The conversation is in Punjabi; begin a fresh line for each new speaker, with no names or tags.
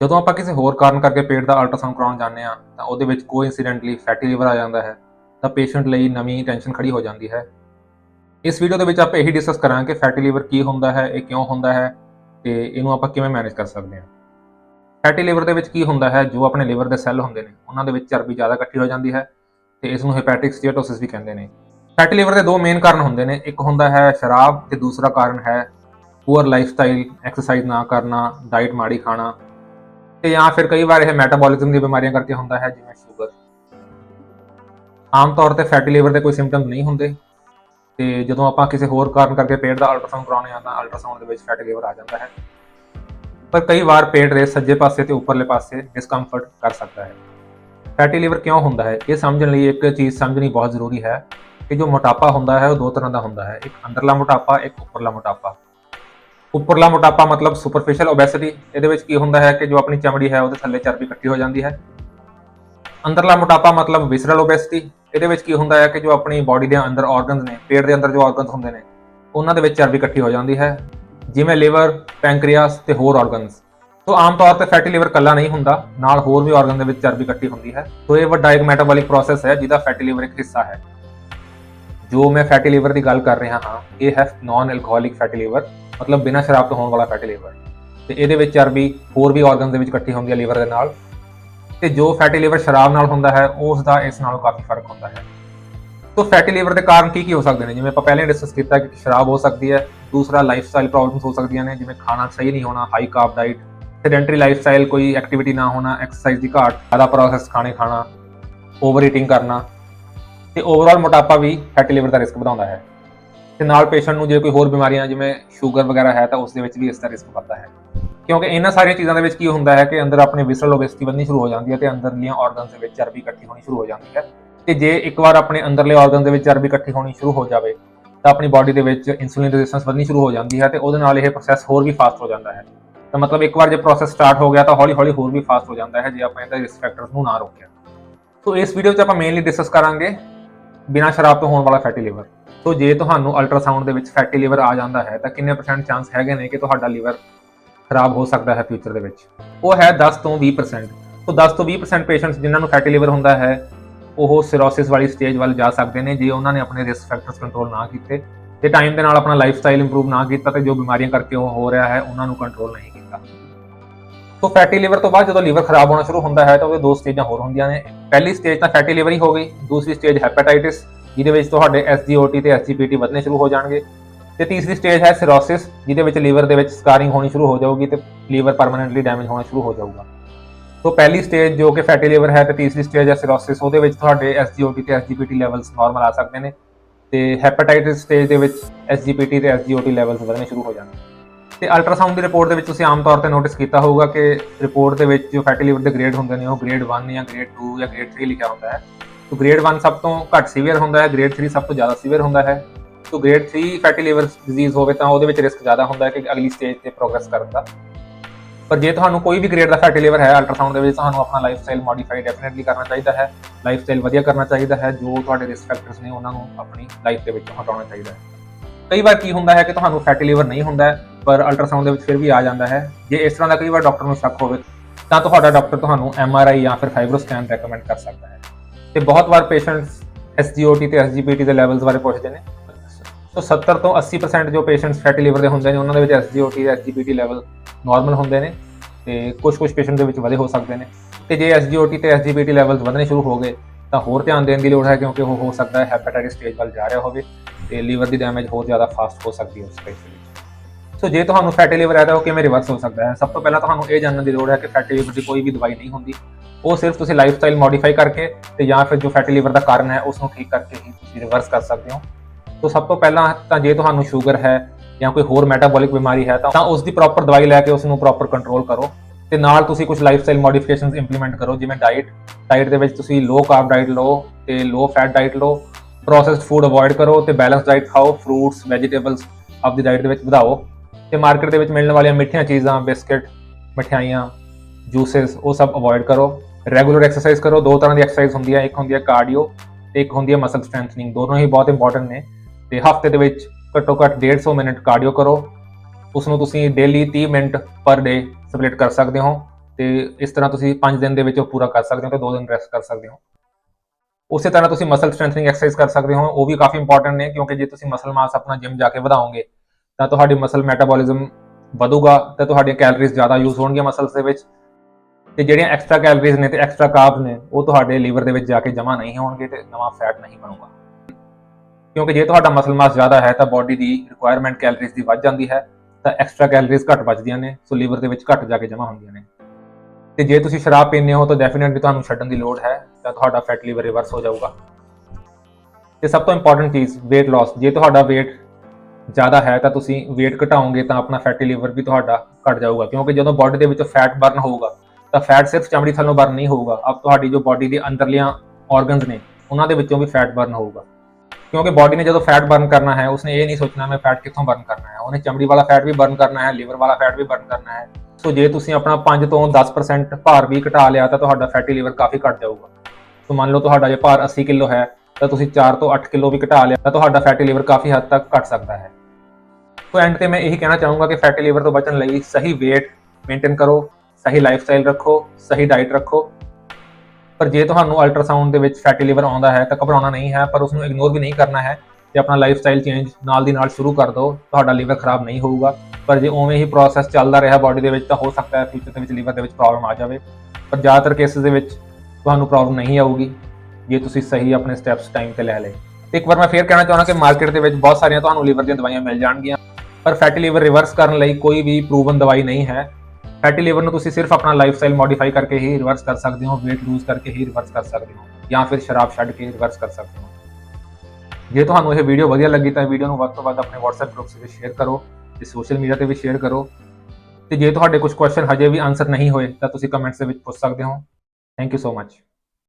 ਜਦੋਂ ਆਪਾਂ ਕਿਸੇ ਹੋਰ ਕਾਰਨ ਕਰਕੇ ਪੇਟ ਦਾ ਅਲਟਰਾਸਾਊਂਡ ਕਰਾਉਣ ਜਾਂਦੇ ਆ ਤਾਂ ਉਹਦੇ ਵਿੱਚ ਕੋਇਨਸੀਡੈਂਟਲੀ ਫੈਟੀ ਲੀਵਰ ਆ ਜਾਂਦਾ ਹੈ, ਤਾਂ ਪੇਸ਼ੈਂਟ ਲਈ ਨਵੀਂ ਟੈਨਸ਼ਨ ਖੜੀ ਹੋ ਜਾਂਦੀ ਹੈ। ਇਸ ਵੀਡੀਓ ਦੇ ਵਿੱਚ ਆਪਾਂ ਇਹੀ ਡਿਸਕਸ ਕਰਾਂਗੇ ਕਿ ਫੈਟੀ ਲੀਵਰ ਕੀ ਹੁੰਦਾ ਹੈ, ਇਹ ਕਿਉਂ ਹੁੰਦਾ ਹੈ ਤੇ ਇਹਨੂੰ ਆਪਾਂ ਕਿਵੇਂ ਮੈਨੇਜ ਕਰ ਸਕਦੇ ਹਾਂ। ਫੈਟੀ ਲੀਵਰ ਦੇ ਵਿੱਚ ਕੀ ਹੁੰਦਾ ਹੈ, ਜੋ ਆਪਣੇ ਲੀਵਰ ਦੇ ਸੈੱਲ ਹੁੰਦੇ ਨੇ, ਉਹਨਾਂ ਦੇ ਵਿੱਚ ਚਰਬੀ ਜ਼ਿਆਦਾ ਇਕੱਠੀ ਹੋ ਜਾਂਦੀ ਹੈ ਤੇ ਇਸ ਨੂੰ ਹੈਪੈਟਿਕ ਸਟੀਅਟੋਸਿਸ ਵੀ ਕਹਿੰਦੇ ਨੇ। ਫੈਟੀ ਲੀਵਰ ਦੇ ਦੋ ਮੇਨ ਕਾਰਨ ਹੁੰਦੇ ਨੇ, ਇੱਕ ਹੁੰਦਾ ਹੈ ਸ਼ਰਾਬ ਤੇ ਦੂਸਰਾ ਕਾਰਨ ਹੈ ਪੂਅਰ ਲਾਈਫ ਸਟਾਈਲ ਐਕਸਰਸਾਈਜ਼ ਨਾ ਕਰਨਾ ਡਾਈਟ ਮਾੜੀ ਖਾਣਾ। ਤੇ ਜਾਂ ਫਿਰ ਕਈ ਵਾਰ ਇਹ ਮੈਟਾਬੋਲਿਜ਼ਮ ਦੀ ਬਿਮਾਰੀਆਂ ਕਰਕੇ ਹੁੰਦਾ ਹੈ, ਜਿਵੇਂ ਸ਼ੂਗਰ ਆਮ ਤੌਰ ਤੇ ਫੈਟੀ ਲੀਵਰ ਦੇ ਕੋਈ ਸਿੰਪਟਮਸ ਨਹੀਂ ਹੁੰਦੇ। ਤੇ ਜਦੋਂ ਆਪਾਂ ਕਿਸੇ ਹੋਰ ਕਾਰਨ ਕਰਕੇ ਪੇਟ ਦਾ ਅਲਟਰਾਸਾਊਂਡ ਕਰਾਉਣੇ ਆ ਤਾਂ ਅਲਟਰਾਸਾਊਂਡ ਦੇ ਵਿੱਚ ਫੈਟੀ ਲੀਵਰ ਆ ਜਾਂਦਾ ਹੈ। ਪਰ ਕਈ ਵਾਰ ਪੇਟ ਦੇ ਸੱਜੇ ਪਾਸੇ ਤੇ ਉੱਪਰਲੇ ਪਾਸੇ ਡਿਸਕੰਫਰਟ ਕਰ ਸਕਦਾ ਹੈ। ਫੈਟੀ ਲੀਵਰ ਕਿਉਂ ਹੁੰਦਾ ਹੈ? ਇਹ ਸਮਝਣ ਲਈ ਇੱਕ ਚੀਜ਼ ਸਮਝਣੀ ਬਹੁਤ ਜ਼ਰੂਰੀ ਹੈ ਕਿ ਜੋ ਮੋਟਾਪਾ ਹੁੰਦਾ ਹੈ, ਉਹ ਦੋ ਤਰ੍ਹਾਂ ਦਾ ਹੁੰਦਾ ਹੈ। ਇੱਕ ਅੰਦਰਲਾ ਮੋਟਾਪਾ, ਇੱਕ ਉੱਪਰਲਾ ਮੋਟਾਪਾ। ਉੱਪਰਲਾ ਮੋਟਾਪਾ ਮਤਲਬ ਸੁਪਰਫੀਸ਼ੀਅਲ ਓਬੈਸਿਟੀ ਇਹਦੇ ਵਿੱਚ ਕੀ ਹੁੰਦਾ ਹੈ ਕਿ ਜੋ ਆਪਣੀ ਚਮੜੀ ਹੈ, ਉਹਦੇ ਥੱਲੇ ਚਰਬੀ ਇਕੱਠੀ ਹੋ ਜਾਂਦੀ ਹੈ। ਅੰਦਰਲਾ ਮੋਟਾਪਾ ਮਤਲਬ ਵਿਸਰਲ ਓਬੈਸਿਟੀ ਇਹਦੇ ਵਿੱਚ ਕੀ ਹੁੰਦਾ ਹੈ ਕਿ ਜੋ ਆਪਣੀ ਬਾਡੀ ਦੇ ਅੰਦਰ ਆਰਗਨਸ ਨੇ, ਪੇਟ ਦੇ ਅੰਦਰ ਜੋ ਆਰਗਨਸ ਹੁੰਦੇ ਨੇ, ਉਹਨਾਂ ਦੇ ਵਿੱਚ ਚਰਬੀ ਇਕੱਠੀ ਹੋ ਜਾਂਦੀ ਹੈ, ਜਿਵੇਂ ਲਿਵਰ ਪੈਂਕ੍ਰੀਆਸ ਤੇ ਹੋਰ ਆਰਗਨਸ ਸੋ ਆਮ ਤੌਰ ਤੇ ਫੈਟੀ ਲਿਵਰ ਕੱਲਾ ਨਹੀਂ ਹੁੰਦਾ, ਨਾਲ ਹੋਰ ਵੀ ਆਰਗਨ ਦੇ ਵਿੱਚ ਚਰਬੀ ਇਕੱਠੀ ਹੁੰਦੀ ਹੈ। ਸੋ ਇਹ ਵੱਡਾ ਇੱਕ ਮੈਟਾਬੋਲਿਕ ਪ੍ਰੋਸੈਸ ਹੈ, ਜਿਹਦਾ ਫੈਟੀ ਲਿਵਰ ਇੱਕ ਹਿੱਸਾ ਹੈ। ਜੋ ਮੈਂ ਫੈਟੀ ਲੀਵਰ ਦੀ ਗੱਲ ਕਰ ਰਿਹਾ ਹਾਂ, ਇਹ ਹੈ ਨਾਨ ਐਲਕੋਹਲਿਕ ਫੈਟੀ ਲਿਵਰ ਮਤਲਬ ਬਿਨਾਂ ਸ਼ਰਾਬ ਤੋਂ ਹੋਣ ਵਾਲਾ ਫੈਟੀ ਲਿਵਰ ਤੇ ਇਹਦੇ ਵਿੱਚ ਚਰਬੀ ਹੋਰ ਵੀ ਆਰਗਨਸ ਦੇ ਵਿੱਚ ਇਕੱਠੀ ਹੁੰਦੀ ਹੈ ਲੀਵਰ ਦੇ ਨਾਲ। ਤੇ ਜੋ ਫੈਟੀ ਲੀਵਰ ਸ਼ਰਾਬ ਨਾਲ ਹੁੰਦਾ ਹੈ ਉਸ ਦਾ ਇਸ ਨਾਲੋਂ ਕਾਫੀ ਫ਼ਰਕ ਹੁੰਦਾ ਹੈ। ਤੋਂ ਫੈਟੀ ਲੀਵਰ ਦੇ ਕਾਰਨ ਕੀ ਕੀ ਹੋ ਸਕਦੇ ਨੇ? ਜਿਵੇਂ ਆਪਾਂ ਪਹਿਲੇ ਡਿਸਕਸ ਕੀਤਾ ਕਿ ਸ਼ਰਾਬ ਹੋ ਸਕਦੀ ਹੈ, ਦੂਸਰਾ ਲਾਈਫ ਸਟਾਈਲ ਪ੍ਰੋਬਲਮਸ ਹੋ ਸਕਦੀਆਂ ਨੇ, ਜਿਵੇਂ ਖਾਣਾ ਸਹੀ ਨਹੀਂ ਹੋਣਾ high carb diet sedentary lifestyle ਕੋਈ ਐਕਟੀਵਿਟੀ ਨਾ ਹੋਣਾ ਐਕਸਰਸਾਈਜ਼ ਦੀ ਘਾਟ, ਜ਼ਿਆਦਾ ਪ੍ਰੋਸੈਸ ਖਾਣੇ ਖਾਣਾ ਓਵਰ ਈਟਿੰਗ ਕਰਨਾ। ਤੇ ਓਵਰਆਲ ਮੋਟਾਪਾ ਵੀ ਫੈਟੀ ਲਿਵਰ ਦਾ ਰਿਸਕ ਵਧਾਉਂਦਾ ਹੈ। ਤੇ ਨਾਲ ਪੇਸ਼ੈਂਟ ਨੂੰ ਜੇ ਕੋਈ ਹੋਰ ਬਿਮਾਰੀਆਂ, ਜਿਵੇਂ ਸ਼ੂਗਰ ਵਗੈਰਾ ਹੈ ਤਾਂ ਉਸ ਦੇ ਵਿੱਚ ਵੀ ਇਸ ਦਾ ਰਿਸਕ ਵੱਧਦਾ ਹੈ। ਕਿਉਂਕਿ ਇਹਨਾਂ ਸਾਰੀਆਂ ਚੀਜ਼ਾਂ ਦੇ ਵਿੱਚ ਕੀ ਹੁੰਦਾ ਹੈ ਕਿ ਅੰਦਰ ਆਪਣੇ ਵਿਸਰਲ ਓਬੈਸਿਟੀ ਵਧਣੀ ਸ਼ੁਰੂ ਹੋ ਜਾਂਦੀ ਹੈ ਤੇ ਅੰਦਰਲੀਆਂ ਆਰਗਨਸ ਦੇ ਵਿੱਚ ਚਰਬੀ ਇਕੱਠੀ ਹੋਣੀ ਸ਼ੁਰੂ ਹੋ ਜਾਂਦੀ ਹੈ। ਤੇ ਜੇ ਇੱਕ ਵਾਰ ਆਪਣੇ ਅੰਦਰਲੇ ਆਰਗਨ ਦੇ ਵਿੱਚ ਚਰਬੀ ਇਕੱਠੀ ਹੋਣੀ ਸ਼ੁਰੂ ਹੋ ਜਾਵੇ, ਤਾਂ ਆਪਣੀ ਬਾਡੀ ਦੇ ਵਿੱਚ ਇਨਸੂਲਿਨ ਰੈਜ਼ਿਸਟੈਂਸ ਵਧਣੀ ਸ਼ੁਰੂ ਹੋ ਜਾਂਦੀ ਹੈ ਤੇ ਉਹਦੇ ਨਾਲ ਇਹ ਪ੍ਰੋਸੈਸ ਹੋਰ ਵੀ ਫਾਸਟ ਹੋ ਜਾਂਦਾ ਹੈ। ਤਾਂ ਮਤਲਬ ਇੱਕ ਵਾਰ ਜੇ ਪ੍ਰੋਸੈਸ ਸਟਾਰਟ ਹੋ ਗਿਆ ਤਾਂ ਹੌਲੀ ਹੌਲੀ ਹੋਰ ਵੀ ਫਾਸਟ ਹੋ ਜਾਂਦਾ ਹੈ, ਜੇ ਆਪਾਂ ਇਹਦੇ ਰਿਸਕ ਫੈਕਟਰਸ ਨੂੰ ਨਾ ਰੋਕਿਆ। ਸੋ ਇਸ ਵੀਡੀਓ 'ਚ ਆਪਾਂ ਮੇਨਲੀ ਡਿਸਕਸ ਕਰਾਂਗੇ ਬਿਨਾਂ ਸ਼ਰਾਬ ਤੋਂ ਹੋਣ ਵਾਲਾ ਫੈਟੀ ਲਿਵਰ ਸੋ ਜੇ ਤੁਹਾਨੂੰ ਅਲਟਰਾਸਾਊਂਡ ਦੇ ਵਿੱਚ ਫੈਟੀ ਲਿਵਰ ਆ ਜਾਂਦਾ ਹੈ, ਤਾਂ ਕਿੰਨੇ ਪਰਸੈਂਟ ਚਾਂਸ ਹੈਗੇ ਨੇ ਕਿ ਤੁਹਾਡਾ ਲੀਵਰ ਖਰਾਬ ਹੋ ਸਕਦਾ ਹੈ ਫਿਊਚਰ ਦੇ ਵਿੱਚ? ਉਹ ਹੈ 10 ਤੋਂ 20% ਸੋ 10 ਤੋਂ 20% ਪੇਸ਼ੈਂਟਸ ਜਿਨ੍ਹਾਂ ਨੂੰ ਫੈਟੀ ਲਿਵਰ ਹੁੰਦਾ ਹੈ, ਉਹ ਸਿਰੋਸਿਸ ਵਾਲੀ ਸਟੇਜ ਵੱਲ ਜਾ ਸਕਦੇ ਨੇ ਜੇ ਉਹਨਾਂ ਨੇ ਆਪਣੇ ਰਿਸਕ ਫੈਕਟਰਸ ਕੰਟਰੋਲ ਨਾ ਕੀਤੇ ਤੇ ਟਾਈਮ ਦੇ ਨਾਲ ਆਪਣਾ ਲਾਈਫ ਸਟਾਈਲ ਇੰਪਰੂਵ ਨਾ ਕੀਤਾ ਤੇ ਜੋ ਬਿਮਾਰੀਆਂ ਕਰਕੇ ਉਹ ਹੋ ਰਿਹਾ ਹੈ, ਉਹਨਾਂ ਨੂੰ ਕੰਟਰੋਲ ਨਹੀਂ ਕੀਤਾ। ਸੋ ਫੈਟੀ ਲਿਵਰ ਤੋਂ ਬਾਅਦ ਜਦੋਂ ਲੀਵਰ ਖਰਾਬ ਹੋਣਾ ਸ਼ੁਰੂ ਹੁੰਦਾ ਹੈ ਤਾਂ ਉਹਦੇ ਦੋ ਸਟੇਜਾਂ ਹੋਰ ਹੁੰਦੀਆਂ ਨੇ। ਪਹਿਲੀ ਸਟੇਜ ਤਾਂ ਫੈਟੀ ਲਿਵਰ ਹੀ ਹੋ ਗਈ, ਦੂਸਰੀ ਸਟੇਜ ਹੈਪੇਟਾਈਟਿਸ ਜਿਹਦੇ ਵਿੱਚ ਤੁਹਾਡੇ SGOT ਤੇ SGPT ਵਧਣੇ ਸ਼ੁਰੂ ਹੋ ਜਾਣਗੇ। ਤੇ ਤੀਸਰੀ ਸਟੇਜ ਹੈ ਸਿਰੋਸਿਸ ਜਿਹਦੇ ਵਿੱਚ ਲੀਵਰ ਦੇ ਵਿੱਚ ਸਕਾਰਿੰਗ ਹੋਣੀ ਸ਼ੁਰੂ ਹੋ ਜਾਊਗੀ ਤੇ ਲੀਵਰ ਪਰਮਨੈਂਟਲੀ ਡੈਮੇਜ ਹੋਣਾ ਸ਼ੁਰੂ ਹੋ ਜਾਊਗਾ। ਸੋ ਪਹਿਲੀ ਸਟੇਜ ਜੋ ਕਿ ਫੈਟੀ ਲਿਵਰ ਹੈ ਤੇ ਤੀਸਰੀ ਸਟੇਜ ਹੈ ਸਿਰੋਸਿਸ ਉਹਦੇ ਵਿੱਚ ਤੁਹਾਡੇ SGOT ਤੇ SGPT ਲੈਵਲਸ ਨਾਰਮਲ ਆ ਸਕਦੇ ਨੇ। ਤੇ ਹੈਪੇਟਾਈਟਿਸ ਸਟੇਜ ਦੇ ਵਿੱਚ SGPT ਤੇ SGOT ਲੈਵਲਸ ਵਧਣੇ ਸ਼ੁਰੂ ਹੋ ਜਾਣਗੇ। ਤੇ ਅਲਟਰਾਸਾਊਂਡ ਦੀ ਰਿਪੋਰਟ ਦੇ ਵਿੱਚ ਤੁਸੀਂ ਆਮ ਤੌਰ ਤੇ ਨੋਟਿਸ ਕੀਤਾ ਹੋਊਗਾ ਕਿ ਰਿਪੋਰਟ ਦੇ ਵਿੱਚ ਜੋ ਫੈਟੀ ਲਿਵਰ ਦੇ ਗ੍ਰੇਡ ਹੁੰਦੇ ਨੇ, ਉਹ ਗ੍ਰੇਡ 1 ਜਾਂ ਗ੍ਰੇਡ 2 ਜਾਂ ਗ੍ਰੇਡ 3 ਲਿਖਿਆ ਹੁੰਦਾ ਹੈ। ਤੋ ਗ੍ਰੇਡ 1 ਸਭ ਤੋਂ ਘੱਟ ਸੀਵੀਅਰ ਹੁੰਦਾ ਹੈ ਗ੍ਰੇਡ 3 ਸਭ ਤੋਂ ਜ਼ਿਆਦਾ ਸੀਵੀਅਰ ਹੁੰਦਾ ਹੈ। ਤੋ ਗ੍ਰੇਡ 3 ਫੈਟੀ ਲਿਵਰ ਡਿਜ਼ੀਜ਼ ਹੋਵੇ ਤਾਂ ਉਹਦੇ ਵਿੱਚ ਰਿਸਕ ਜ਼ਿਆਦਾ ਹੁੰਦਾ ਹੈ ਕਿ ਅਗਲੀ ਸਟੇਜ ਤੇ ਪ੍ਰੋਗਰੈਸ ਕਰਨ ਦਾ। ਪਰ ਜੇ ਤੁਹਾਨੂੰ ਕੋਈ ਵੀ ਗ੍ਰੇਡ ਦਾ ਫੈਟੀ ਲਿਵਰ ਹੈ ਅਲਟਰਾਸਾਊਂਡ ਦੇ ਵਿੱਚ ਤੁਹਾਨੂੰ ਆਪਣਾ ਲਾਈਫ ਸਟਾਈਲ ਮੋਡੀਫਾਈ ਡੈਫੀਨਿਟਲੀ ਕਰਨਾ ਚਾਹੀਦਾ ਹੈ। ਲਾਈਫ ਸਟਾਈਲ ਵਧੀਆ ਕਰਨਾ ਚਾਹੀਦਾ ਹੈ, ਜੋ ਤੁਹਾਡੇ ਰਿਸਕ ਫੈਕਟਰਸ ਨੇ, ਉਹਨਾਂ ਨੂੰ ਆਪਣੀ ਲਾਈਫ ਦੇ ਵਿੱਚੋਂ ਹਟਾਉਣਾ ਚਾਹੀਦਾ ਹੈ। ਕਈ ਵਾਰ ਕੀ ਹੁੰਦਾ ਹੈ ਕਿ ਤੁਹਾਨੂੰ ਫੈਟੀ ਲੀਵਰ ਨਹੀਂ ਹੁੰਦਾ ਪਰ ਅਲਟਰਾਸਾਊਂਡ ਦੇ ਵਿੱਚ ਫਿਰ ਵੀ ਆ ਜਾਂਦਾ ਹੈ। ਜੇ ਇਸ ਤਰ੍ਹਾਂ ਦਾ ਕਈ ਵਾਰ ਡਾਕਟਰ ਨੂੰ ਸ਼ੱਕ ਹੋਵੇ, ਤਾਂ ਤੁਹਾਡਾ ਡਾਕਟਰ ਤੁਹਾਨੂੰ ਐੱਮ ਆਰ ਆਈ ਜਾਂ ਫਿਰ ਫਾਈਬਰੋਸਕੈਨ ਰეკਮੈਂਡ ਕਰ ਸਕਦਾ ਹੈ। ਤੇ ਬਹੁਤ ਵਾਰ ਪੇਸ਼ੈਂਟਸ SGOT ਤੇ SGPT ਦੇ ਲੈਵਲਸ ਬਾਰੇ ਪੁੱਛਦੇ ਨੇ। ਸੋ 70 ਤੋਂ 80% ਜੋ ਪੇਸ਼ੈਂਟਸ ਫੈਟੀ ਲੀਵਰ ਦੇ ਹੁੰਦੇ ਨੇ, ਉਹਨਾਂ ਦੇ ਵਿੱਚ SGOT ਤੇ SGPT ਲੈਵਲ ਨਾਰਮਲ ਹੁੰਦੇ ਨੇ ਤੇ ਕੁਝ ਕੁਝ ਪੇਸ਼ੈਂਟ ਦੇ ਵਿੱਚ ਵਧੇ ਹੋ ਸਕਦੇ ਨੇ। ਤੇ ਜੇ SGOT ਤੇ SGPT ਲੈਵਲਸ ਵਧਣੇ ਸ਼ੁਰੂ ਹੋ ਗਏ, ਤਾਂ ਹੋਰ ਧਿਆਨ ਦੇਣ ਦੀ ਲੋੜ ਹੈ ਕਿਉਂਕਿ ਉਹ ਹੋ ਸਕਦਾ ਹੈ ਹੈਪੇਟਾਈਟਿਸ ਸਟੇਜ ਵੱਲ ਜਾ ਰਿਹਾ ਹੋਵੇ। ਤੇ ਲੀਵਰ ਦੀ ਡੈਮੇਜ ਹੋਰ ਜ਼ਿਆਦਾ ਫਾਸਟ ਹੋ ਸਕਦੀ ਹੈ ਉਸ ਸਟੇਜ ਵਿੱਚ। ਸੋ ਜੇ ਤੁਹਾਨੂੰ ਫੈਟੀ ਲਿਵਰ ਹੈ ਤਾਂ ਉਹ ਕਿਵੇਂ ਰਿਵਰਸ ਹੋ ਸਕਦਾ ਹੈ? ਸਭ ਤੋਂ ਪਹਿਲਾਂ ਤੁਹਾਨੂੰ ਇਹ ਜਾਣਨ ਦੀ ਲੋੜ ਹੈ ਕਿ ਫੈਟੀ ਲੀਵਰ ਦੀ ਕੋਈ ਵੀ ਦਵਾਈ ਨਹੀਂ ਹੁੰਦੀ। ਉਹ ਸਿਰਫ ਤੁਸੀਂ ਲਾਈਫ ਸਟਾਈਲ ਮੋਡੀਫਾਈ ਕਰਕੇ ਤੇ ਜਾਂ ਫਿਰ ਜੋ ਫੈਟੀ ਲੀਵਰ ਦਾ ਕਾਰਨ ਹੈ ਉਸ ਨੂੰ ਠੀਕ ਕਰਕੇ ਹੀ ਤੁਸੀਂ ਰਿਵਰਸ ਕਰ ਸਕਦੇ ਹੋ। ਸੋ ਸਭ ਤੋਂ ਪਹਿਲਾਂ ਤਾਂ ਜੇ ਤੁਹਾਨੂੰ ਸ਼ੂਗਰ ਹੈ ਜਾਂ ਕੋਈ ਹੋਰ ਮੈਟਾਬੋਲਿਕ ਬਿਮਾਰੀ ਹੈ, ਤਾਂ ਤਾਂ ਉਸ ਦੀ ਪ੍ਰੋਪਰ ਦਵਾਈ ਲੈ ਕੇ ਉਸ ਨੂੰ ਪ੍ਰੋਪਰ ਕੰਟਰੋਲ ਕਰੋ ਤੇ ਨਾਲ ਤੁਸੀਂ ਕੁਝ ਲਾਈਫ ਸਟਾਈਲ ਮੋਡੀਫਿਕੇਸ਼ਨਸ ਇੰਪਲੀਮੈਂਟ ਕਰੋ, ਜਿਵੇਂ ਡਾਈਟ ਡਾਈਟ ਦੇ ਵਿੱਚ ਤੁਸੀਂ ਲੋ ਕਾਰਬ ਡਾਈਟ ਲਓ ਤੇ ਲੋ ਫੈਟ ਡਾਈਟ ਲਓ ਪ੍ਰੋਸੈਸਡ ਫੂਡ ਅਵੋਇਡ ਕਰੋ ਤੇ ਬੈਲੈਂਸ ਡਾਈਟ ਖਾਓ ਫਰੂਟਸ ਵੈਜੀਟੇਬਲਸ ਆਪਦੀ ਡਾਈਟ ਦੇ ਵਿੱਚ ਵਧਾਓ ਤੇ ਮਾਰਕੀਟ ਦੇ ਵਿੱਚ ਮਿਲਣ ਵਾਲੀਆਂ ਮਿੱਠੀਆਂ ਚੀਜ਼ਾਂ ਬਿਸਕਟ ਮਠਿਆਈਆਂ ਜੂਸਸ ਉਹ ਸਭ ਅਵੋਇਡ ਕਰੋ। ਰੈਗੂਲਰ ਐਕਸਰਸਾਈਜ਼ ਕਰੋ, ਦੋ ਤਰ੍ਹਾਂ ਦੀ ਐਕਸਰਸਾਈਜ਼ ਹੁੰਦੀ ਹੈ ਇੱਕ ਹੁੰਦੀ ਹੈ ਕਾਰਡੀਓ ਤੇ ਇੱਕ ਹੁੰਦੀ ਹੈ ਮਸਲ ਸਟਰੈਂਥਨਿੰਗ ਦੋਨੋਂ ਹੀ ਬਹੁਤ ਇੰਪੋਰਟੈਂਟ ਨੇ ਤੇ ਹਫ਼ਤੇ ਦੇ ਵਿੱਚ ਘੱਟੋ ਘੱਟ 150 ਮਿੰਟ ਕਾਰਡੀਓ ਕਰੋ। ਉਸ ਨੂੰ ਤੁਸੀਂ ਡੇਲੀ 30 ਮਿੰਟ ਪਰ ਡੇ ਸਪਲਿਟ ਕਰ ਸਕਦੇ ਹੋ ਤੇ ਇਸ ਤਰ੍ਹਾਂ ਤੁਸੀਂ 5 ਦਿਨ ਦੇ ਵਿੱਚ ਉਹ ਪੂਰਾ ਕਰ ਸਕਦੇ ਹੋ ਤੇ 2 ਦਿਨ ਰੈਸਟ ਕਰ ਸਕਦੇ ਹੋ। ਉਸੇ ਤਰ੍ਹਾਂ ਤੁਸੀਂ ਮਸਲ ਸਟਰੈਂਥਨਿੰਗ ਐਕਸਰਸਾਈਜ਼ ਕਰ ਸਕਦੇ ਹੋ, ਉਹ ਵੀ ਕਾਫੀ ਇੰਪੋਰਟੈਂਟ ਨੇ, ਕਿਉਂਕਿ ਜੇ ਤੁਸੀਂ ਮਸਲ ਮਾਸ ਆਪਣਾ ਜਿਮ ਜਾ ਕੇ ਵਧਾਓਗੇ, ਤਾਂ ਤੁਹਾਡੀ ਮਸਲ ਮੈਟਾਬੋਲਿਜ਼ਮ ਵਧੂਗਾ, ਤੇ ਤੁਹਾਡੀਆਂ ਕੈਲਰੀਜ਼ ਜ਼ਿਆਦਾ ਯੂਜ਼ ਹੋਣਗੀਆਂ ਮਸਲਸ ਦੇ ਵਿੱਚ। ਤੇ ਜਿਹੜੀਆਂ ਐਕਸਟਰਾ ਕੈਲਰੀਜ਼ ਨੇ ਤੇ ਐਕਸਟਰਾ ਕਾਰਬਸ ਨੇ, ਉਹ ਤੁਹਾਡੇ ਲੀਵਰ ਦੇ ਵਿੱਚ ਜਾ ਕੇ ਜਮ੍ਹਾਂ ਨਹੀਂ ਹੋਣਗੇ ਤੇ ਨਵਾਂ ਫੈਟ ਨਹੀਂ ਬਣੂਗਾ। ਕਿਉਂਕਿ ਜੇ ਤੁਹਾਡਾ ਮਸਲ ਮਾਸ ਜ਼ਿਆਦਾ ਹੈ, ਤਾਂ ਬਾਡੀ ਦੀ ਰਿਕੁਆਇਰਮੈਂਟ ਕੈਲਰੀਜ਼ ਦੀ ਵੱਧ ਜਾਂਦੀ ਹੈ, ਤਾਂ ਐਕਸਟਰਾ ਕੈਲਰੀਜ਼ ਘੱਟ ਬਚਦੀਆਂ ਨੇ ਸੋ ਲੀਵਰ ਦੇ ਵਿੱਚ ਘੱਟ ਜਾ ਕੇ ਜਮ੍ਹਾਂ ਹੁੰਦੀਆਂ ਨੇ। ਤੇ ਜੇ ਤੁਸੀਂ ਸ਼ਰਾਬ ਪੀਂਦੇ ਹੋ ਤਾਂ ਡੈਫੀਨਿਟਲੀ ਤੁਹਾਨੂੰ ਛੱਡਣ ਦੀ ਲੋੜ ਹੈ, ਤਾਂ ਤੁਹਾਡਾ ਫੈਟ ਲੀਵਰ ਰਿਵਰਸ ਹੋ ਜਾਊਗਾ। ਤੇ ਸਭ ਤੋਂ ਇੰਪੋਰਟੈਂਟ ਚੀਜ਼, weight loss, ਜੇ ਤੁਹਾਡਾ weight ਜ਼ਿਆਦਾ ਹੈ ਤਾਂ ਤੁਸੀਂ weight ਘਟਾਓਗੇ ਤਾਂ ਆਪਣਾ ਫੈਟੀ ਲੀਵਰ ਵੀ ਤੁਹਾਡਾ ਘਟ ਜਾਊਗਾ, ਕਿਉਂਕਿ ਜਦੋਂ ਬਾਡੀ ਦੇ ਵਿੱਚੋਂ ਫੈਟ ਬਰਨ ਹੋਊਗਾ, ਤਾਂ ਫੈਟ ਸਿਰਫ ਚਮੜੀ ਥੱਲੋਂ ਬਰਨ ਨਹੀਂ ਹੋਊਗਾ ਅਬ ਤੁਹਾਡੀ ਜੋ ਬਾਡੀ ਦੇ ਅੰਦਰਲੀਆਂ ਆਰਗਨਸ ਨੇ, ਉਹਨਾਂ ਦੇ ਵਿੱਚੋਂ ਵੀ ਫੈਟ ਬਰਨ ਹੋਊਗਾ। ਕਿਉਂਕਿ ਬਾਡੀ ਨੇ ਜਦੋਂ ਫੈਟ ਬਰਨ ਕਰਨਾ ਹੈ, ਉਸਨੇ ਇਹ ਨਹੀਂ ਸੋਚਣਾ ਮੈਂ ਫੈਟ ਕਿੱਥੋਂ ਬਰਨ ਕਰਨਾ ਹੈ, ਉਹਨੇ ਚਮੜੀ ਵਾਲਾ ਫੈਟ ਵੀ ਬਰਨ ਕਰਨਾ ਹੈ ਲੀਵਰ ਵਾਲਾ ਫੈਟ ਵੀ ਬਰਨ ਕਰਨਾ ਹੈ ਸੋ ਜੇ ਤੁਸੀਂ ਆਪਣਾ 5 ਤੋਂ 10% ਭਾਰ ਵੀ ਘਟਾ ਲਿਆ ਤਾਂ ਤੁਹਾਡਾ ਫੈਟੀ ਲੀਵਰ ਕਾਫੀ ਘਟ ਜਾਊਗਾ। ਸੋ ਮੰਨ ਲਓ ਤੁਹਾਡਾ ਜੇ ਭਾਰ 80 ਕਿਲੋ ਹੈ, ਤਾਂ ਤੁਸੀਂ 4 ਤੋਂ 8 ਕਿਲੋ ਵੀ ਘਟਾ ਲਿਆ ਤਾਂ ਤੁਹਾਡਾ ਫੈਟੀ ਲੀਵਰ ਕਾਫੀ ਹੱਦ ਤੱਕ ਘਟ ਸਕਦਾ ਹੈ। ਸੋ ਐਂਡ ਤੇ ਮੈਂ ਇਹੀ ਕਹਿਣਾ ਚਾਹੂੰਗਾ ਕਿ ਫੈਟੀ ਲੀਵਰ ਤੋਂ ਬਚਣ ਲਈ ਸਹੀ weight ਮੇਨਟੇਨ ਕਰੋ, ਸਹੀ ਲਾਈਫ ਸਟਾਈਲ ਰੱਖੋ, ਸਹੀ ਡਾਈਟ ਰੱਖੋ। ਪਰ ਜੇ ਤੁਹਾਨੂੰ ਅਲਟਰਾਸਾਊਂਡ ਦੇ ਵਿੱਚ ਫੈਟੀ ਲੀਵਰ ਆਉਂਦਾ ਹੈ ਤਾਂ ਘਬਰਾਉਣਾ ਨਹੀਂ ਹੈ, ਪਰ ਉਸ ਨੂੰ ਇਗਨੋਰ ਵੀ ਨਹੀਂ ਕਰਨਾ ਹੈ ਤੇ ਆਪਣਾ ਲਾਈਫ ਸਟਾਈਲ ਚੇਂਜ ਨਾਲ ਦੀ ਨਾਲ ਸ਼ੁਰੂ ਕਰ ਦਿਓ, ਤੁਹਾਡਾ ਲੀਵਰ ਖਰਾਬ ਨਹੀਂ ਹੋਊਗਾ। ਪਰ ਜੇ ਉਵੇਂ ਹੀ ਪ੍ਰੋਸੈਸ ਚੱਲਦਾ ਰਿਹਾ ਬਾਡੀ ਦੇ ਵਿੱਚ ਤਾਂ ਹੋ ਸਕਦਾ ਹੈ ਫਿਊਚਰ ਦੇ ਵਿੱਚ ਲੀਵਰ ਦੇ ਵਿੱਚ ਪ੍ਰੋਬਲਮ ਆ ਜਾਵੇ। ਪਰ ਜ਼ਿਆਦਾਤਰ ਕੇਸਿਸ ਦੇ ਵਿੱਚ ਤੁਹਾਨੂੰ ਪ੍ਰੋਬਲਮ ਨਹੀਂ ਆਊਗੀ, ਜੇ ਤੁਸੀਂ ਸਹੀ ਆਪਣੇ ਸਟੈਪਸ ਟਾਈਮ ਤੇ ਲੈ ਲਏ। ਤੇ ਇੱਕ ਵਾਰ ਮੈਂ ਫੇਰ ਕਹਿਣਾ ਚਾਹੁੰਦਾ ਕਿ ਮਾਰਕੀਟ ਦੇ ਵਿੱਚ ਬਹੁਤ ਸਾਰੀਆਂ ਤੁਹਾਨੂੰ ਲੀਵਰ ਦੀਆਂ ਦਵਾਈਆਂ ਮਿਲ ਜਾਣਗੀਆਂ। ਪਰ ਫੈਟੀ ਲੀਵਰ ਰਿਵਰਸ ਕਰਨ ਲਈ ਕੋਈ ਵੀ ਪ੍ਰੂਵਨ ਦਵਾਈ ਨਹੀਂ ਹੈ। ਫੈਟੀ ਲੀਵਰ ਨੂੰ ਤੁਸੀਂ ਸਿਰਫ ਆਪਣਾ ਲਾਈਫ ਸਟਾਈਲ ਮੋਡੀਫਾਈ ਕਰਕੇ ਹੀ ਰਿਵਰਸ ਕਰ ਸਕਦੇ ਹੋ, weight ਲੂਜ਼ ਕਰਕੇ ਹੀ ਰਿਵਰਸ ਕਰ ਸਕਦੇ ਹੋ, ਜਾਂ ਫਿਰ ਸ਼ਰਾਬ ਛੱਡ ਕੇ ਰਿਵਰਸ ਕਰ ਸਕਦੇ ਹੋ। ਜੇ ਤੁਹਾਨੂੰ ਇਹ ਵੀਡੀਓ ਵਧੀਆ ਲੱਗੀ ਤਾਂ ਵੀਡੀਓ ਨੂੰ ਵੱਧ ਤੋਂ ਵੱਧ ਆਪਣੇ WhatsApp ਗਰੁੱਪਸ ਵਿੱਚ ਸ਼ੇਅਰ ਕਰੋ। ਤੇ ਸੋਸ਼ਲ ਮੀਡੀਆ ਤੇ ਵੀ ਸ਼ੇਅਰ ਕਰੋ। ਤੇ ਜੇ ਤੁਹਾਡੇ ਕੁਝ ਕੁਐਸਚਨ ਹਜੇ ਵੀ ਆਨਸਰ ਨਹੀਂ ਹੋਏ, ਤਾਂ ਤੁਸੀਂ ਕਮੈਂਟਸ ਦੇ ਵਿੱਚ ਪੁੱਛ ਸਕਦੇ ਹੋ। Thank you so much